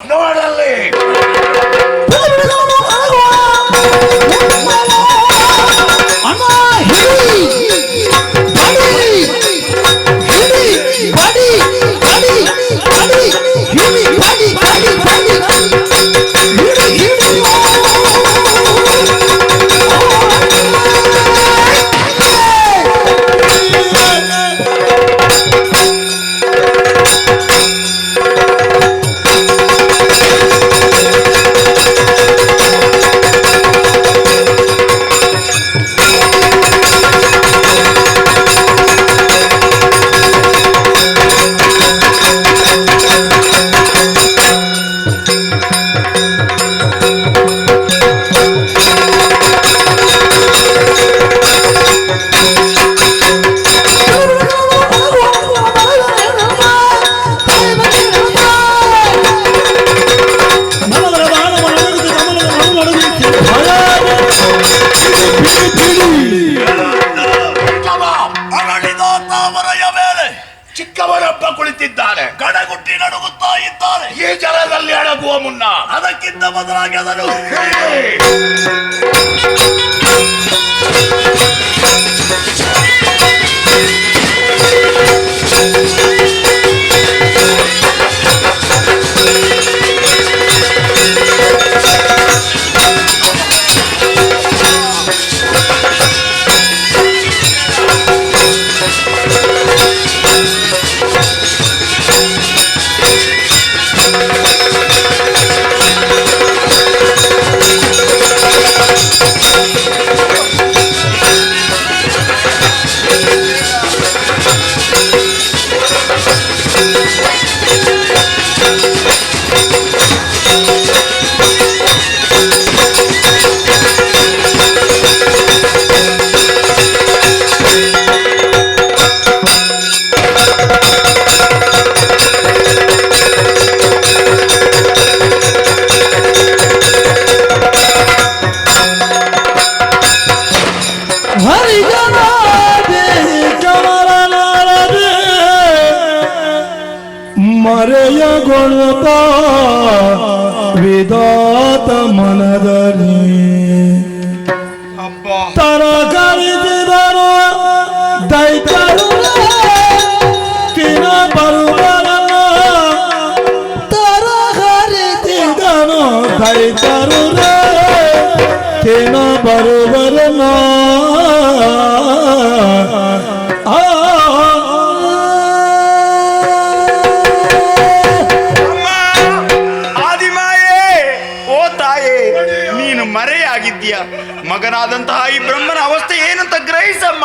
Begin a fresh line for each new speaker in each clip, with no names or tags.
ನೋಡಲ್ಲಿ ಚಿಕ್ಕವರೊಬ್ಬ ಕುಳಿತಿದ್ದಾರೆ. ಗಡಗುಟ್ಟಿ ನಡುಗುತ್ತಾ ಇದ್ದಾರೆ. ಈ ಜಲದಲ್ಲಿ ಅಡಗುವ ಮುನ್ನ ಅದಕ್ಕಿಂತ ಬದಲಾಗಿ ಅದನ್ನು
দাত মনদারি। তারা গাড়ি দিদার দায়িত্ব কিনা পারবার তারা গাড়ি
দিদার দায়িত্ব কিনা পারবার না। ಮಗನಾದಂತಹ ಈ ಬ್ರಹ್ಮನ ಅವಸ್ಥೆ ಏನಂತ ಗ್ರಹಿಸಮ್ಮ?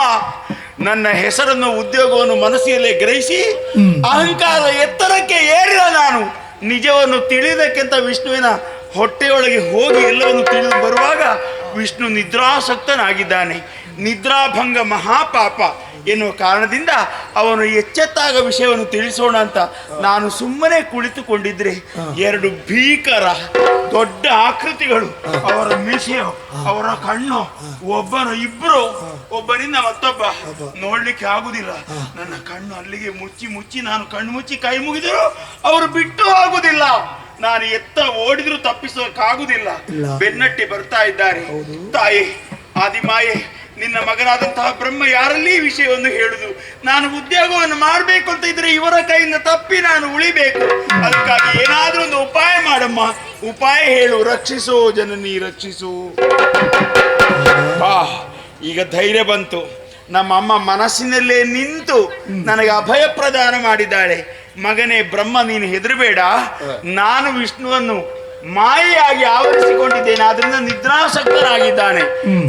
ನನ್ನ ಹೆಸರನ್ನು ಉದ್ಯೋಗವನ್ನು ಮನಸ್ಸಿನಲ್ಲೇ ಗ್ರಹಿಸಿ ಅಹಂಕಾರ ಎತ್ತರಕ್ಕೆ ಏರಿದ ನಾನು. ನಿಜವನ್ನು ತಿಳಿದಕ್ಕಿಂತ ವಿಷ್ಣುವಿನ ಹೊಟ್ಟೆಯೊಳಗೆ ಹೋಗಿ ಎಲ್ಲವನ್ನು ತಿಳಿದು ಬರುವಾಗ ವಿಷ್ಣು ನಿದ್ರಾಸಕ್ತನಾಗಿದ್ದಾನೆ. ನಿದ್ರಾಭಂಗ ಮಹಾಪಾಪ ಎನ್ನುವ ಕಾರಣದಿಂದ ಅವನು ಎಚ್ಚೆತ್ತಾಗ ವಿಷಯವನ್ನು ತಿಳಿಸೋಣ ಅಂತ ನಾನು ಸುಮ್ಮನೆ ಕುಳಿತುಕೊಂಡಿದ್ರೆ ಎರಡು ಭೀಕರ ದೊಡ್ಡ ಆಕೃತಿಗಳು ಅವರ ಮೀಸೆಯು ಅವರ ಕಣ್ಣು ಒಬ್ಬನ ಇಬ್ಬರು ಒಬ್ಬನಿಂದ ಮತ್ತೊಬ್ಬ. ನೋಡ್ಲಿಕ್ಕೆ ಆಗುದಿಲ್ಲ. ನನ್ನ ಕಣ್ಣು ಅಲ್ಲಿಗೆ ಮುಚ್ಚಿ ಮುಚ್ಚಿ ನಾನು ಕಣ್ಣು ಮುಚ್ಚಿ ಕೈ ಮುಗಿದರು ಅವರು ಬಿಟ್ಟು ಆಗುದಿಲ್ಲ ನಾನು ಎತ್ತ ಓಡಿದ್ರು ತಪ್ಪಿಸೋಕಾಗುದಿಲ್ಲ ಬೆನ್ನಟ್ಟಿ ಬರ್ತಾ ಇದ್ದಾರೆ. ತಾಯಿ ಆದಿಮಾಯೆ ನಿನ್ನ ಮಗನಾದಂತಹ ಬ್ರಹ್ಮ ಯಾರಲ್ಲಿ ವಿಷಯವನ್ನು ಹೇಳುದು? ನಾನು ಉದ್ಯೋಗವನ್ನು ಮಾಡಬೇಕು ಅಂತ ಇದ್ರೆ ಇವರ ಕೈಯಿಂದ ತಪ್ಪಿ ನಾನು ಉಳಿಬೇಕು. ಅದಕ್ಕಾಗಿ ಏನಾದ್ರೂ ಒಂದು ಉಪಾಯ ಮಾಡಮ್ಮ. ಉಪಾಯ ಹೇಳು ರಕ್ಷಿಸು ಜನನಿ ರಕ್ಷಿಸು. ಆ ಈಗ ಧೈರ್ಯ ಬಂತು. ನಮ್ಮ ಅಮ್ಮ ಮನಸ್ಸಿನಲ್ಲೇ ನಿಂತು ನನಗೆ ಅಭಯ ಪ್ರದಾನ ಮಾಡಿದ್ದಾಳೆ. ಮಗನೇ ಬ್ರಹ್ಮ ನೀನು ಹೆದರಬೇಡ. ನಾನು ವಿಷ್ಣುವನ್ನು ಮಾಯೆಯಾಗಿ ಆವರಿಸಿಕೊಂಡಿದ್ದೇನೆ ಆದ್ರಿಂದ ನಿದ್ರಾಸಕ್ತರಾಗಿದ್ದಾನೆ.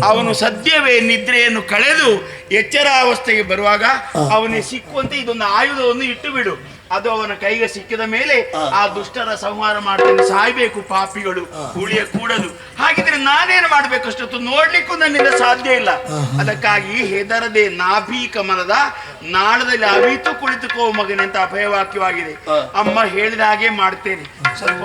ಅವನು ಸದ್ಯವೇ ನಿದ್ರೆಯನ್ನು ಕಳೆದು ಎಚ್ಚರಾವಸ್ಥೆಗೆ ಬರುವಾಗ ಅವನಿಗೆ ಸಿಕ್ಕುವಂತೆ ಇದೊಂದು ಆಯುಧವನ್ನು ಇಟ್ಟು ಬಿಡು ಅದು ಅವನ ಕೈಗೆ ಸಿಕ್ಕಿದ ಮೇಲೆ ಆ ದುಷ್ಟರ ಸಂಹಾರ ಮಾಡ್ತೇನೆ. ಸಾಯ್ಬೇಕು ಪಾಪಿಗಳು. ಉಳಿಯ ಕೂಡದು. ಹಾಗಿದ್ರೆ ನಾನೇನು ಮಾಡ್ಬೇಕು ಅಷ್ಟೊತ್ತು ನೋಡ್ಲಿಕ್ಕೂ ನನ್ನಿಂದ ಸಾಧ್ಯ ಇಲ್ಲ. ಅದಕ್ಕಾಗಿ ಹೆದರದೆ ನಾಭಿ ಕಮಲದ ನಾಳದಲ್ಲಿ ಅವಿತು ಕುಳಿತುಕೋ ಮಗನೆ ಅಂತ ಅಭಯವಾಕ್ಯವಾಗಿದೆ. ಅಮ್ಮ ಹೇಳಿದ ಹಾಗೆ ಮಾಡ್ತೇನೆ. ಸ್ವಲ್ಪ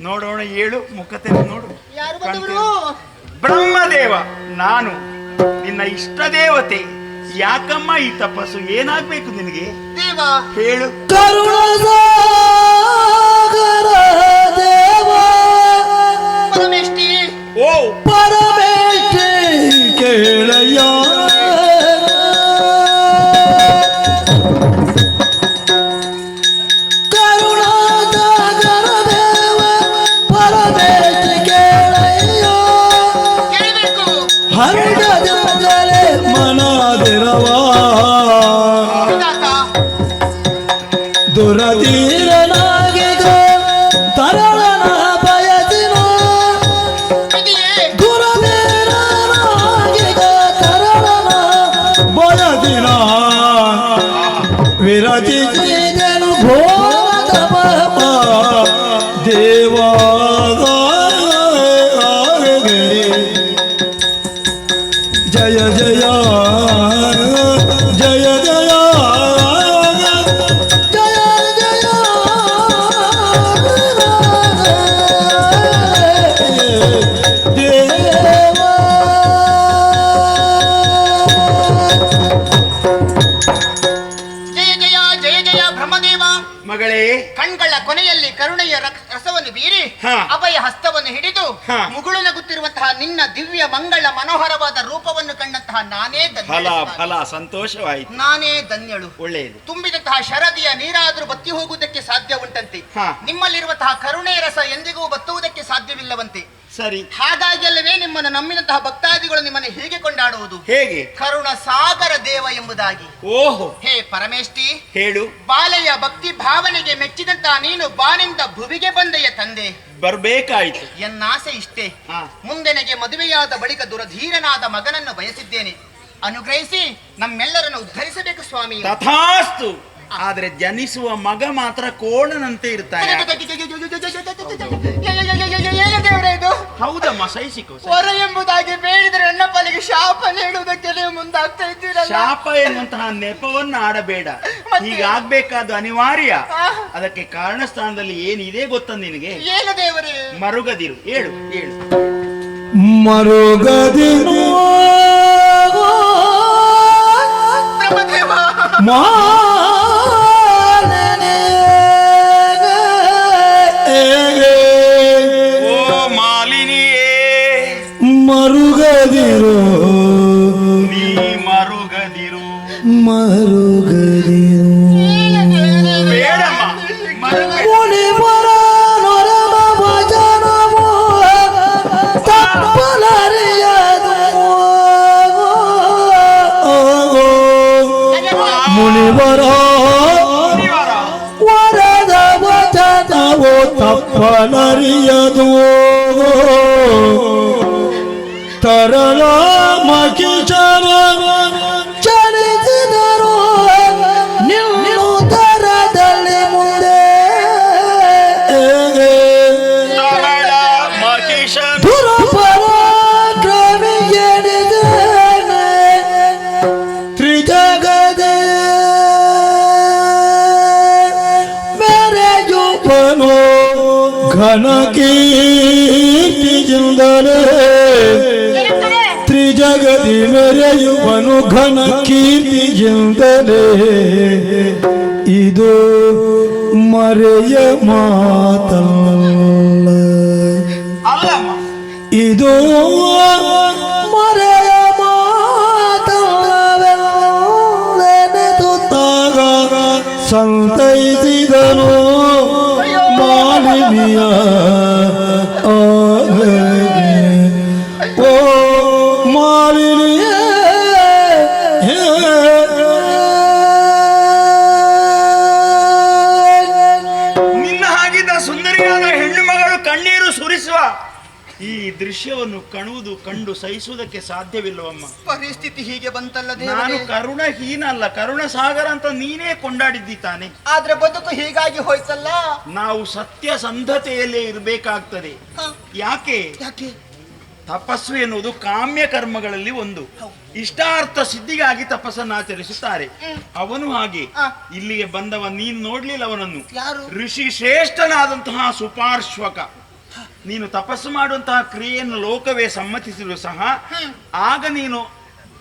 ನೋಡೋಣ ಏಳು ಮುಖತೆ ತೆರೆ ನೋಡು.
ಯಾರು ಬಂದವರು?
ಬ್ರಹ್ಮದೇವ ನಾನು ನಿನ್ನ ಇಷ್ಟ ದೇವತೆ. ಯಾಕಮ್ಮ ಈ ತಪಸ್ಸು ಏನಾಗ್ಬೇಕು ನಿನಗೆ?
ದೇವ.
ಹೇಳು.
ಕರುಣ ದೇವ.
ಪರಮೇಷ್ಠಿ
ಓ
ಪರಮೇಷ್ಠಿ
哎。ಕರುಣೆಯ ರಸವನ್ನು ಬೀರಿ ಅಭಯ ಹಸ್ತವನ್ನು ಹಿಡಿದು ಮುಗುಳು ನಗುತ್ತಿರುವಂತಹ ನಿನ್ನ ದಿವ್ಯ ಮಂಗಳ ಮನೋಹರವಾದ ರೂಪವನ್ನು ಕಂಡಂತಹ ನಾನೇ
ಫಲ ಫಲ ಸಂತೋಷವಾಯಿತು.
ನಾನೇ ಧನ್ಯಳು.
ಒಳ್ಳೆಯದು.
ತುಂಬಿದಂತಹ ಶರದಿಯ ನೀರಾದರೂ ಬತ್ತಿ ಹೋಗುವುದಕ್ಕೆ ಸಾಧ್ಯ ಉಂಟಂತೆ. ನಿಮ್ಮಲ್ಲಿರುವಂತಹ ಕರುಣೆಯ ರಸ ಎಂದಿಗೂ ಬತ್ತುವುದಕ್ಕೆ ಸಾಧ್ಯವಿಲ್ಲವಂತೆ.
ಸರಿ.
ಹಾಗಾಗಿ ಅಲ್ಲವೇ ನಿಮ್ಮನ್ನು ನಮ್ಮಿನಂತಹ ಭಕ್ತಾದಿಗಳು ನಿಮ್ಮನ್ನು ಹೀಗೆ ಕೊಂಡಾಡುವುದು.
ಹೇಗೆ?
ಕರುಣ ಸಾಗರ ದೇವ ಎಂಬುದಾಗಿ.
ಓಹೋ.
ಹೇ ಪರಮೇಶ್ತಿ
ಹೇಳು.
ಬಾಲೆಯ ಭಕ್ತಿ ಭಾವನೆಗೆ ಮೆಚ್ಚಿದಂತಹ ನೀನು ಬಾನಿಂದ ಭುವಿಗೆ ಬಂದೆಯ ತಂದೆ.
ಬರ್ಬೇಕಾಯ್ತು.
ಎನ್ನಾಸೆ ಇಷ್ಟೇ.
ಹಾ.
ಮುಂದೆನಗೆ ಮದುವೆಯಾದ ಬಳಿಕ ದುರಧೀರನಾದ ಮಗನನ್ನು ಬಯಸಿದ್ದೇನೆ. ಅನುಗ್ರಹಿಸಿ ನಮ್ಮೆಲ್ಲರನ್ನು ಉದ್ಧರಿಸಬೇಕು ಸ್ವಾಮಿ.
ತಥಾಸ್ತು. ಆದ್ರೆ ಜನಿಸುವ ಮಗ ಮಾತ್ರ ಕೋಣನಂತೆ ಇರ್ತಾನೆ. ಹೌದಮ್ಮ ಸಹಿಸಿಕೋ
ಸ್ವರ ಎಂಬುದಾಗಿ ಬೇಡಿದರೆ ನನ್ನ ಪಾಲಿಗೆ ಶಾಪ ನೀಡುವುದಕ್ಕೆ ನೀವು ಮುಂದಾಗ್ತಾ ಇದ್ದೀರಲ್ಲ.
ಶಾಪ ಎನ್ನುವಂತಹ ನೆಪವನ್ನು ಆಡಬೇಡ? ಹೀಗಾಗ್ಬೇಕಾದ ಅನಿವಾರ್ಯ. ಅದಕ್ಕೆ ಕಾರಣ ಸ್ಥಾನದಲ್ಲಿ ಏನಿದೆ ಗೊತ್ತ ನಿನಗೆ?
ಏನು ದೇವರೇ?
ಮರುಗದಿರು. ಹೇಳು ಹೇಳು.
ಮರುಗದಿರು.
ಬ್ರಹ್ಮದೇವ
ಗದಿರು
ಮರುಗದಿರು
ಮರುಗದಿರು
ಮುನಿವರೋ ವರದ ವಚನವು ತಪ್ಪಲರಿಯದು Tarlamak canım. ಘನ ಕೀರ್ತಿ ಜಿಂದಲೇ ಘನ ಕೀರ್ತಿಯಿಂದಲೇ ಇದು ಮರೆಯ ಮಾತಲ್ಲ
ಅಲ್ಲಮ್ಮ
ಇದು
ದೃಶ್ಯವನ್ನು ಕಣುವುದು ಕಂಡು ಸಹಿಸುವುದಕ್ಕೆ ಸಾಧ್ಯವಿಲ್ಲವಮ್ಮ.
ಪರಿಸ್ಥಿತಿ ಹೀಗೆ ಬಂತಲ್ಲ
ನಾನು
ಕರುಣ
ಹೀನ ಅಲ್ಲ ಕರುಣ ಸಾಗರ ಅಂತ ನೀನೇ ಕೊಂಡಾಡಿದ್ದಿ ತಾನೆ
ಆದ್ರೆ ಬದುಕು ಹೀಗಾಗಿ ಹೋಯ್ತಲ್ಲ?
ನಾವು ಸತ್ಯ ಸಂಧತೆಯಲ್ಲೇ ಇರಬೇಕಾಗ್ತದೆ.
ಹ,
ಯಾಕೆ?
ಯಾಕೆ?
ತಪಸ್ಸು ಎನ್ನುವುದು ಕಾಮ್ಯ ಕರ್ಮಗಳಲ್ಲಿ ಒಂದು. ಇಷ್ಟಾರ್ಥ ಸಿದ್ಧಿಗಾಗಿ ತಪಸ್ಸನ್ನು ಆಚರಿಸುತ್ತಾರೆ. ಅವನು ಹಾಗೆ.
ಆ.
ಇಲ್ಲಿಗೆ ಬಂದವ ನೀನ್ ನೋಡ್ಲಿಲ್ಲ ಅವನನ್ನು.
ಯಾರು?
ಋಷಿ ಶ್ರೇಷ್ಠನಾದಂತಹ ಸುಪಾರ್ಶ್ವಕ. ನೀನು ತಪಸ್ಸು ಮಾಡುವಂತಹ ಕ್ರಿಯೆಯನ್ನು ಲೋಕವೇ ಸಮ್ಮತಿಸಿದ್ರು ಸಹ ಆಗ ನೀನು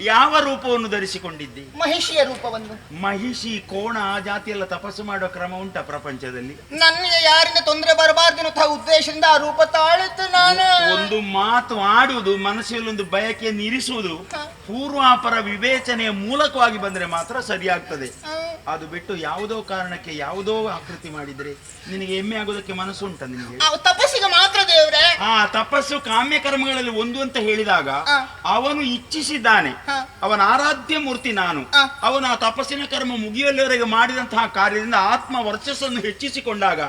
ಯಾವ ರೂಪವನ್ನು ಧರಿಸಿಕೊಂಡಿದ್ದಿ
ಮಹಿಷಿಯ ರೂಪವನ್ನು.
ಮಹಿಷಿ ಕೋಣ ಆ ಜಾತಿಯೆಲ್ಲ ತಪಸ್ಸು ಮಾಡುವ ಕ್ರಮ ಉಂಟ ಪ್ರಪಂಚದಲ್ಲಿ?
ನನಗೆ ಯಾರಿಂದ ತೊಂದರೆ ಬರಬಾರ್ದು ಉದ್ದೇಶದಿಂದ ಆ ರೂಪ ತಾಳಿತು ನಾನು.
ಒಂದು ಮಾತು ಆಡುವುದು ಮನಸ್ಸಿನಲ್ಲಿ ಒಂದು ಬಯಕೆಯನ್ನು ಇರಿಸುವುದು ಪೂರ್ವಾಪರ ವಿವೇಚನೆಯ ಮೂಲಕವಾಗಿ ಬಂದ್ರೆ ಮಾತ್ರ ಸರಿಯಾಗ್ತದೆ. ಅದು ಬಿಟ್ಟು ಯಾವುದೋ ಕಾರಣಕ್ಕೆ ಯಾವುದೋ ಆಕೃತಿ ಮಾಡಿದ್ರೆ ನಿನಗೆ ಹೆಮ್ಮೆ ಆಗೋದಕ್ಕೆ ಮನಸ್ಸು ಉಂಟ ನಿನಗೆ?
ತಪಸ್ಸಿಗೆ ಮಾತ್ರ ದೇವ್ರೆ.
ಆ ತಪಸ್ಸು ಕಾಮ್ಯ ಕರ್ಮಗಳಲ್ಲಿ ಒಂದು ಅಂತ ಹೇಳಿದಾಗ. ಅವನು ಇಚ್ಛಿಸಿದ್ದಾನೆ. ಅವನ ಆರಾಧ್ಯ ಮೂರ್ತಿ ನಾನು. ಅವನು ಆ ತಪಸ್ಸಿನ ಕರ್ಮ ಮುಗಿಯಲ್ಲಿವರೆಗೆ ಮಾಡಿದಂತಹ ಕಾರ್ಯದಿಂದ ಆತ್ಮ ವರ್ಚಸ್ಸನ್ನು ಹೆಚ್ಚಿಸಿಕೊಂಡಾಗ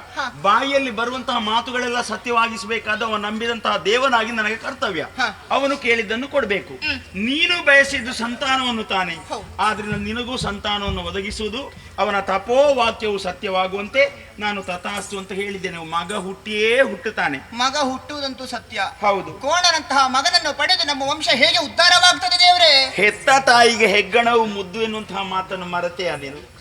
ಬಾಯಿಯಲ್ಲಿ ಬರುವಂತಹ ಮಾತುಗಳೆಲ್ಲ ಸತ್ಯವಾಗಿಸಬೇಕಾದ ಅವನು ನಂಬಿದಂತಹ ದೇವನಾಗಿ ನನಗೆ ಕರ್ತವ್ಯ. ಅವನು ಕೇಳಿದ್ದನ್ನು ಕೊಡಬೇಕು. ನೀನು ಬಯಸಿದ್ದು ಸಂತಾನವನ್ನು ತಾನೆ. ಆದ್ರಿಂದ ನಿನಗೂ ಸಂತಾನವನ್ನು ಒದಗಿಸುವುದು ಅವನ ತಪೋ ವಾಕ್ಯವು ಸತ್ಯವಾಗುವಂತೆ ನಾನು ತಥಾಸ್ತು ಅಂತ ಹೇಳಿದ್ದೇನೆ. ಮಗ ಹುಟ್ಟಿಯೇ ಹುಟ್ಟುತ್ತಾನೆ.
ಮಗ ಹುಟ್ಟುವುದಂತೂ ಸತ್ಯ.
ಹೌದು.
ಕೋಣನಂತಹ ಮಗನನ್ನು ಪಡೆದು ನಮ್ಮ ವಂಶ ಹೇಗೆ ಉದ್ಧಾರವಾಗ್ತದೆ ದೇವರೇ?
ಹೆತ್ತ ತಾಯಿಗೆ ಹೆಗ್ಗಣವು ಮುದ್ದು ಎನ್ನುವಂತಹ ಮಾತನ್ನು ಮರತೆ
ಅದೇನು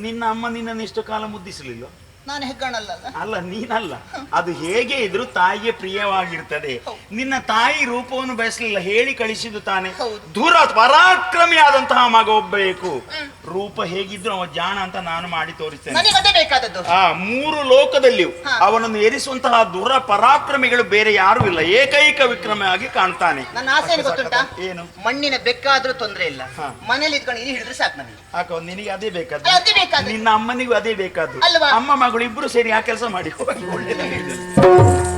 ನಿನ್ನ ಅಮ್ಮ ನಿನ್ನನ್ನು ಇಷ್ಟು ಕಾಲ ಮುದ್ದಿಸಲಿಲ್ಲ
ನಾನು ಹೆಗ್ಗಣಲ್ಲ
ಅಲ್ಲ ನೀನಲ್ಲ. ಅದು ಹೇಗೆ ಇದ್ರು ತಾಯಿಗೆ ಪ್ರಿಯವಾಗಿರ್ತದೆ. ನಿನ್ನ ತಾಯಿ ರೂಪವನ್ನು ಬಯಸಲಿಲ್ಲ ಹೇಳಿ ಕಳಿಸಿದ್ದು ತಾನೆ. ದೂರ ಪರಾಕ್ರಮಿ ಆದಂತಹ ಮಗ ಒಬ್ಬಬೇಕು ರೂಪ ಹೇಗಿದ್ರು ಅವ ಜಾಣ ಅಂತ ನಾನು ಮಾಡಿ ತೋರಿಸ್ತೇನೆ.
ನನಗೆ ಅದೇ ಬೇಕಾದದ್ದು.
ಆ ಮೂರು ಲೋಕದಲ್ಲಿಯೂ ಅವನನ್ನು ಏರಿಸುವಂತಹ ದುರ ಪರಾಕ್ರಮಿಗಳು ಬೇರೆ ಯಾರು ಇಲ್ಲ. ಏಕೈಕ ವಿಕ್ರಮ ಆಗಿ ಕಾಣ್ತಾನೆ.
ನನ್ನ ಆಸೆ ಏನು ಗೊತ್ತುಂಟಾ?
ಏನು?
ಮಣ್ಣಿನ ಬೆಕ್ಕಾದ್ರೂ ತೊಂದ್ರೆ ಇಲ್ಲ.
ಹಾ.
ಮನೇಲಿ ಇದ್ಕೊಂಡು ಇಲ್ಲಿ ಹಿಡಿದ್ರೆ ಸಾಕು ನನಗೆ.
ನಿನಗೆ ಅದೇ ಬೇಕಾದ್ದು?
ಅದೇ ಬೇಕಾದ್ದು.
ನಿನ್ನ ಅಮ್ಮನಿಗೂ ಅದೇ ಬೇಕಾದ್ದು.
ಅಲ್ವಾ?
ಅಮ್ಮ ಮಗಳು ಇಬ್ರು ಸೇರಿ ಆ ಕೆಲಸ ಮಾಡಿ. ಒಳ್ಳೆದಾಗಿದೆ